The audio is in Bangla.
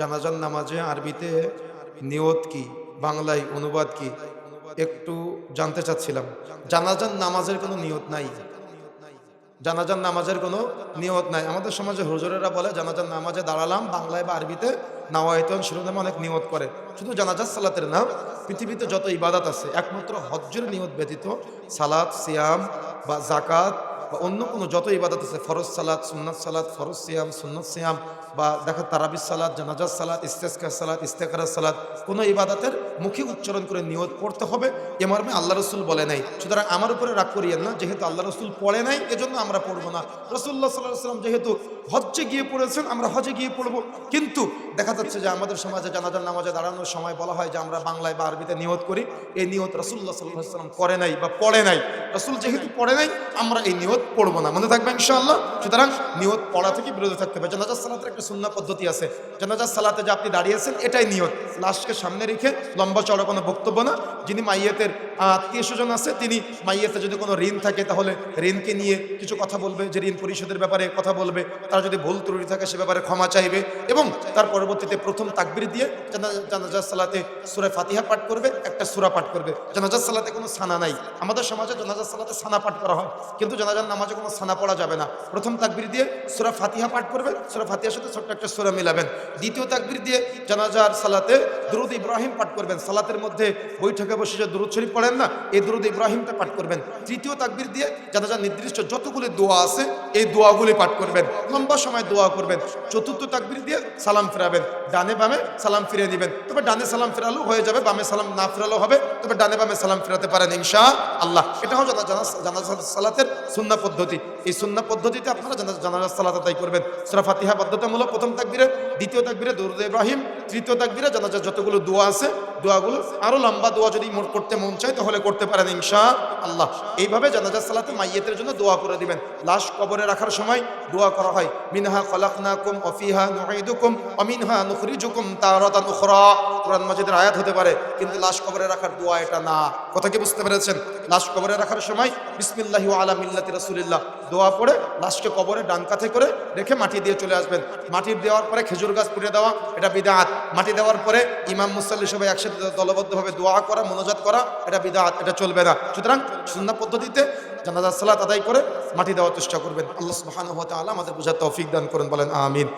জানাজান নামাজে আরবিতে নিয়ত কি, বাংলায় অনুবাদ কি, একটু জানতে চাচ্ছিলাম। জানাজান নামাজের কোনো নিয়ত নাই। জানাজান নামাজের কোনো নিয়ত নাই। আমাদের সমাজে হুজুরেরা বলে জানাজান নামাজে দাঁড়ালাম, বাংলায় বা আরবিতে নাওয়ায়তন শিরোনামে অনেক নিয়ত করে। শুধু জানাজার সালাতের না, পৃথিবীতে যত ইবাদত আছে, একমাত্র হজ্জের নিয়ত ব্যতীত সালাত, সিয়াম বা জাকাত বা অন্য কোনো যত ইবাদত আছে, ফরজ সালাত, সুন্নাত সালাত, ফরজ সিয়াম, সুন্নত সিয়াম, বা দেখা তারাবিস সালাত জানাজার সালাত, ইস্তেস্কার সালাত ইস্তেকার সালাত, কোনো ইবাদতের মুখে উচ্চারণ করে নিয়ত পড়তে হবে। এ মর্মে আল্লাহ রসুল বলে নাই। সুতরাং আমার উপরে রাগ করিয়েন না, যেহেতু আল্লাহ রসুল পড়ে নাই, এজন্য আমরা পড়ব না। রসুল্লাহ সাল্লাহ সাল্লাম যেহেতু হজ্জে গিয়ে পড়েছেন, আমরা হজে গিয়ে পড়ব। কিন্তু দেখা যাচ্ছে যে আমাদের সমাজে জানাজার নামাজে দাঁড়ানোর সময় বলা হয় যে আমরা বাংলায় বা আরবিতে নিয়ত করি। এই নিয়ত রসুল্লাহ সাল্লাহ সাল্লাম করে নাই বা পড়ে নাই। রসুল যেহেতু পড়ে নাই, আমরা এই নিয়ত পড়ব না। মনে থাকবে ইনশাআল্লাহ? সুতরাং নিয়ত পড়া থেকে বিরত থাকতে হবে। জানাজার সালাতের একটা সুন্না পদ্ধতি আছে। জানাজার সালাতে যে আপনি দাঁড়িয়েছেন, এটাই নিয়ত। লাশকে সামনে রেখে লম্বা চড়া কোনো বক্তব্য না। যিনি মাইয়েতের আত্মীয় স্বজন আছে, তিনি মাইয়েতে যদি কোনো ঋণ থাকে, তাহলে ঋণকে নিয়ে কিছু কথা বলবে। যে ঋণ পরিশোধের ব্যাপারে কথা বলবে, তার যদি ভুল ত্রুটি থাকে, সে ব্যাপারে ক্ষমা চাইবে এবং তার পরবর্তীতে প্রথম তাকবির দিয়ে জানা- জানাজার সালাতে সুরা ফাতিহা পাঠ করবে, একটা সুরা পাঠ করবে। জানাজার সালাতে কোনো সানা নাই। আমাদের সমাজে জানাজার সালাতে সানা পাঠ করা হয়। কিন্তু জানাজার নামাজে কোনো সানা পড়া যাবে না। প্রথম তাকবির দিয়ে সুরা ফাতিহা পাঠ করবে সুরা ফাতিহার সাথে ছোট্ট একটা সুরা মিলাবেন। দ্বিতীয় তাকবির দিয়ে জানাজার সালাতে দুরুদ ইব্রাহিম পাঠ করবেন। সালাতের মধ্যে বৈঠকে বসে যে দুরুদ শরীফ পড়েন না, এই দুরুদ ইব্রাহিমটা পাঠ করবেন। তৃতীয় তাকবির দিয়ে জানাজার নির্দিষ্ট যতগুলি দোয়া আছে, এই দোয়াগুলি পাঠ করবেন। লম্বা সময় দোয়া করবেন। চতুর্থ তাকবির দিয়ে সালাম ফেরাবেন। ডানে বামে সালাম ফিরিয়ে দিবেন। তবে ডানে সালাম ফেরালো হয়ে যাবে, বামে সালাম না ফেরালো হবে। তবে ডানে বামে সালাম ফেরাতে পারেন ইনশা আল্লাহ। এটাও জানা জানা জানাজা সালাতের সুন্না পদ্ধতি। এই সুন্না পদ্ধতিতে আপনারা জানা জানাজা সালাত আদায় করবেন। সুরা ফাতিহা বাধ্যতামূলক প্রথম তাকবিরে দ্বিতীয় তাকবিরে দরুদ ইব্রাহিম তৃতীয় তাকবিরে জানাজার যতগুলো দোয়া আছে দোয়াগুলো, আরও লম্বা দোয়া যদি করতে মন চায়, তাহলে করতে পারেন ইনশা আল্লাহ এইভাবে জানাজার সালাতে মাইয়েতের জন্য দোয়া করে দিবেন। লাশ কবরে রাখার সময় দোয়া করা হয়, মিনহা খলাকনাকুম অফিহা নুঈদুকুম অমিনহা নুখরিজুকুম তারাতান উখরা। কোরআন মাজিদের আয়াত হতে পারে, কিন্তু লাশ কবরে রাখার দোয়া এটা না। কথা কি বুঝতে পেরেছেন? লাশ কবরে রাখার সময় বিসমিল্লাহি আলা মিল্লাতি রাসূলিল্লাহ দোয়া পড়ে লাস্টে কবরে ডান কাঁধে করে রেখে মাটি দিয়ে চলে আসবেন। মাটি দেওয়ার পরে খেজুর গাছ পুড়ে দেওয়া, এটা বিদাত। মাটি দেওয়ার পরে ইমাম মুসাল্লি সবাই একসাথে দলবদ্ধভাবে দোয়া করা, মনোজাত করা, এটা বিদাত, এটা চলবে না। সুতরাং সুন্দর পদ্ধতিতে জানাজার সালাত আদায় করে মাটি দেওয়ার চেষ্টা করবেন। আল্লাহ সুবহানাহু তাআলা আমাদের বোঝার তৌফিক দান করেন, বলেন আমিন।